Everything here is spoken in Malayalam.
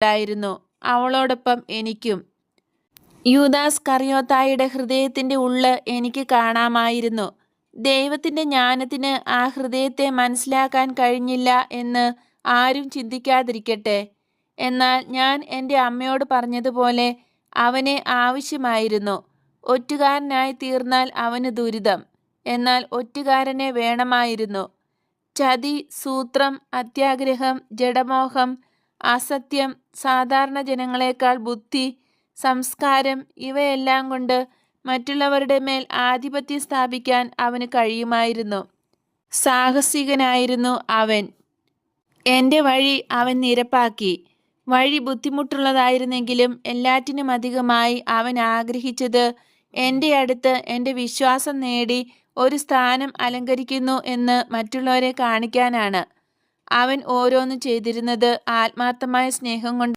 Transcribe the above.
ഉണ്ടായിരുന്നു അവളോടൊപ്പം എനിക്കും. യൂദാസ് കറിയോത്തായുടെ ഹൃദയത്തിന്റെ ഉള്ള് എനിക്ക് കാണാമായിരുന്നു. ദൈവത്തിന്റെ ജ്ഞാനത്തിന് ആ ഹൃദയത്തെ മനസ്സിലാക്കാൻ കഴിഞ്ഞില്ല എന്ന് ആരും ചിന്തിക്കാതിരിക്കട്ടെ. എന്നാൽ ഞാൻ എന്റെ അമ്മയോട് പറഞ്ഞതുപോലെ അവനെ ആവശ്യമായിരുന്നു. ഒറ്റുകാരനായി തീർന്നാൽ അവന് ദുരിതം. എന്നാൽ ഒറ്റുകാരനെ വേണമായിരുന്നു. ചതി സൂത്രം അത്യാഗ്രഹം ജഡമോഹം അസത്യം സാധാരണ ജനങ്ങളെക്കാൾ ബുദ്ധി സംസ്കാരം ഇവയെല്ലാം കൊണ്ട് മറ്റുള്ളവരുടെ മേൽ ആധിപത്യം സ്ഥാപിക്കാൻ അവന് കഴിയുമായിരുന്നു. സാഹസികനായിരുന്നു അവൻ. എന്റെ വഴി അവൻ നിരപ്പാക്കി. വഴി ബുദ്ധിമുട്ടുള്ളതായിരുന്നെങ്കിലും എല്ലാറ്റിനും അധികമായി അവൻ ആഗ്രഹിച്ചത് എന്റെ അടുത്ത് എന്റെ വിശ്വാസം നേടി ഒരു സ്ഥാനം അലങ്കരിക്കുന്നു എന്ന് മറ്റുള്ളവരെ കാണിക്കാനാണ്. അവൻ ഓരോന്നും ചെയ്തിരുന്നത് ആത്മാർത്ഥമായ സ്നേഹം കൊണ്ട്